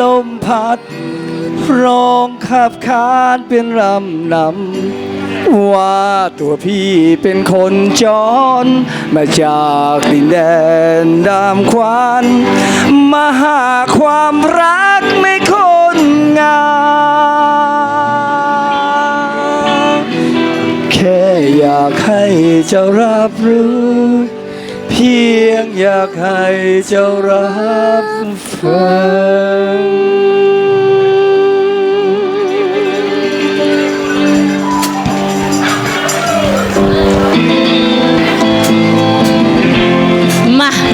ลมพัดร้องขับขานเป็นรำนำว่าตัวพี่เป็นคนจรมาจากดินแดนดามควันมาหาความรักในคนงามแค่อยากให้เจ้ารับรู้ เพียงอยากให้เจ้ารับฟ มา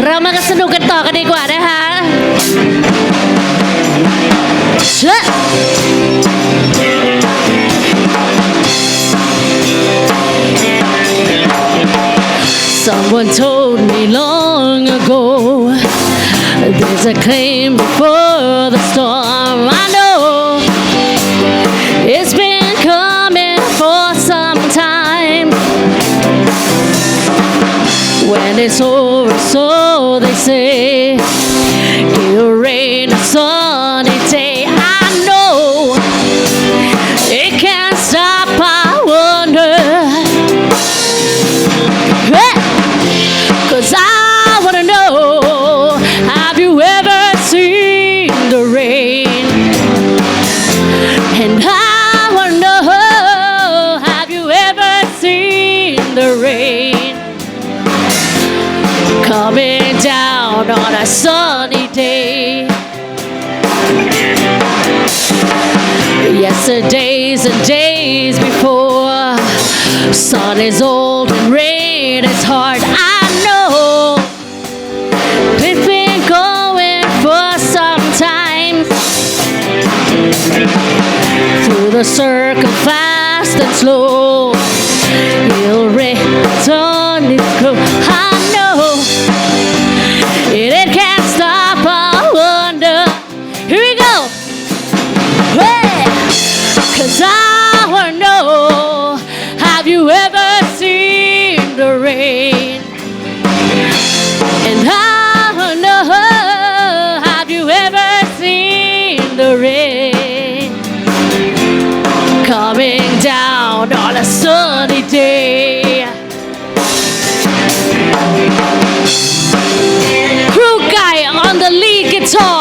เรามากันสนุกกันต่อกันดีกว่านะคะเชื่อ Someone told me long ago there's a claim before the storm. Sunny day. Yesterdays and days before. Sun is old and rain is hard I know. It's been going for some time. Through the circle fast and slow Talk.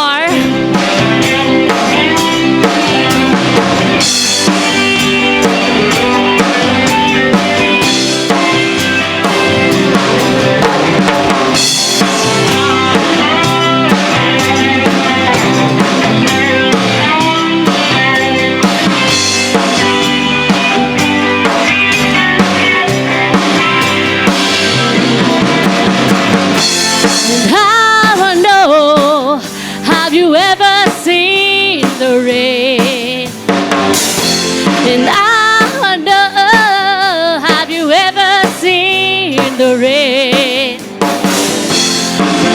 And I wanna Have you ever seen the rain?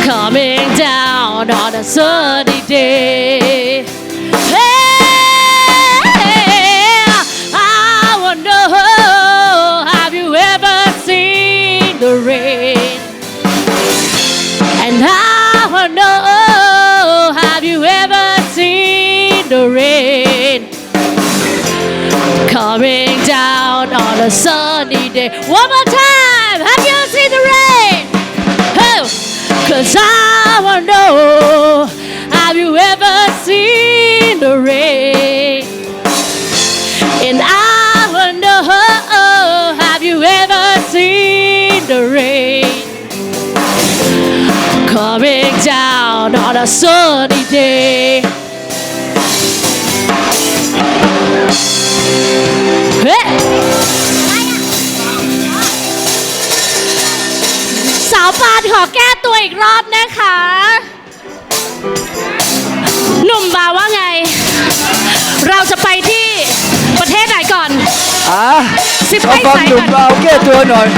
Coming down on a sunny day Coming down on a sunny day One more time! Have you seen the rain? Oh, Cause I wanna know Have you ever seen the rain? And I wanna know Have you ever seen the rain? coming down on a sunny day. ปานขอแก้ตัวอีกรอบนะคะ หนุ่มบาว่าไง เราจะไปที่ประเทศไหนก่อนอะสิบมาให้ฟังใส่หนุ่มก่อน เราแก้ตัวหน่อย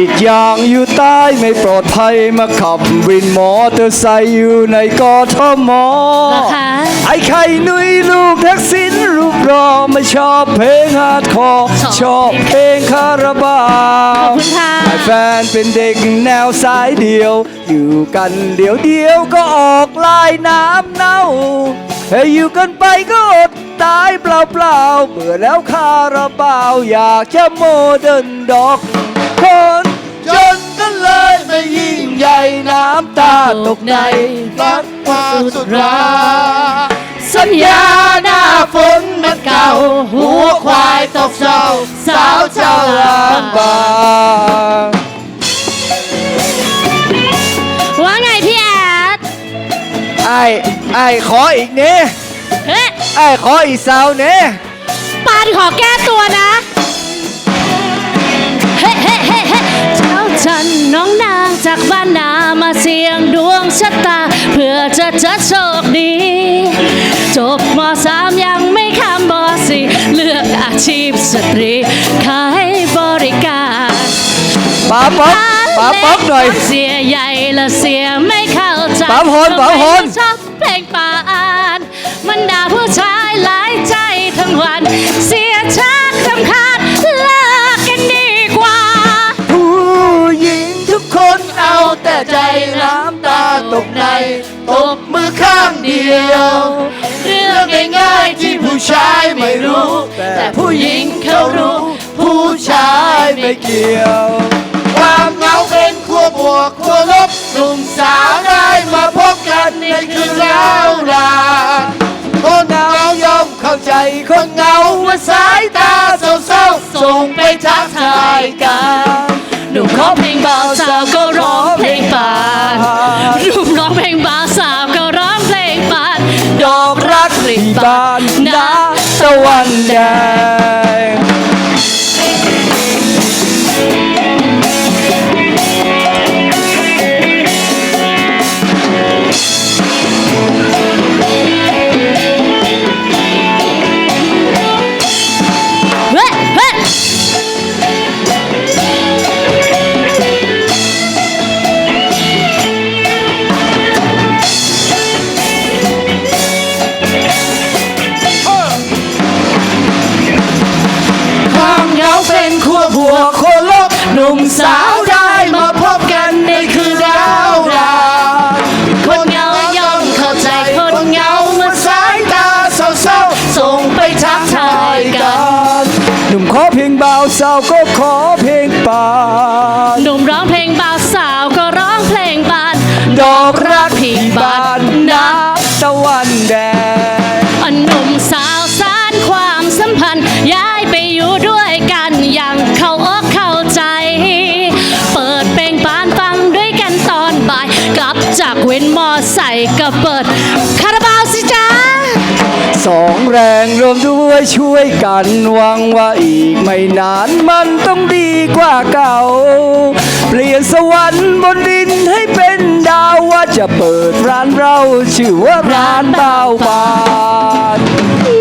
อบคุณค่ะตีรีดยางอยู่ใต้ไม่ปลอดภัยมาขับวินมอเตอร์ไซค์อยู่ในกทมเหรอคะ ไอ้ไข่นุยลูกทักษิณรูปรอไม่ชอบเพลงฮาร์ดคอร์ชอบชอบเพลงคาราบาขอบวคุณค่ะ ไอ้แฟนเป็นเด็กแนวสายเดียว อยู่กันเดียวเดียวก็ออกลายน้ำเน่าให้อยู่กันไปก็อดตายเปล่าเปล่าๆเบื่อแล้วคาราบาวอยากจะโมเดิร์นดอกคน จนกันเลยไม่ยิ่งใหญ่น้ำตาตกในรักมาสุดราสัญญาหน้าฝนมันเก่า หัวควายตกเศร้าสาวเจ้าลาลำบากว่าไงพี่แอดไอ้ไอ้ขออีกเน่เฮ้ยไอ้ขออีกสาวเน่ปานขอแก้ จากบ้านนามาเสี่ยงดวงชะตา เพื่อจะจะโชคดี จบมสามยังไม่ข้ามมสี่เลือกอาชีพสตรีขายบริการป๋าป๊อกป๋าป๊อกหน่อย เสียใหญ่ละเสียไม่เข้าใจป๋าพรป๋าพรทำไมชอบเพลงปาน มันด่าผู้ชายหลายใจทั้งวันเสีย ตกในตบมือข้างเดียว เรื่องง่ายๆที่ผู้ชายไม่รู้ แต่ผู้หญิงเขารู้ ผู้ชายไม่เกี่ยว ความเหงาเป็นขั้วบวกขั้วลบหนุ่มสาวได้มาพบกันในคืนแล้วลาคนเหงายอมเข้าใจคนเหงาว่าสา แรงรวมด้วยช่วยกันหวังว่าอีกไม่นานมันต้องดีกว่าเก่า เปลี่ยนสวรรค์บนดินให้เป็นดาวว่าจะเปิดร้านเราชื่อว่าร้านเบาบาน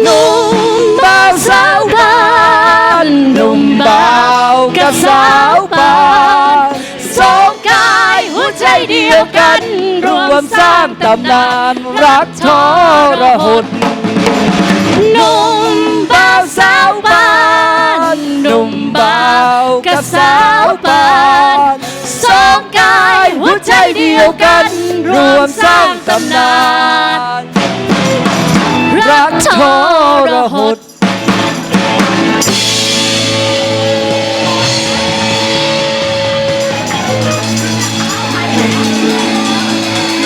หนุ่มบ่าวสาวบ้านหนุ่มบ่าวกับสาวบ้านสองกายหัวใจเดียวกันรรววมมสสร้าร้างงตำตำนานานนรัรักกททรรหหดด หนุ่มบ่าวสาวบ้านหนุ่มบ่าวกับสาวบ้านสองกายหัวใจเดียวกัน รวมสร้างตำนาน รักทรหด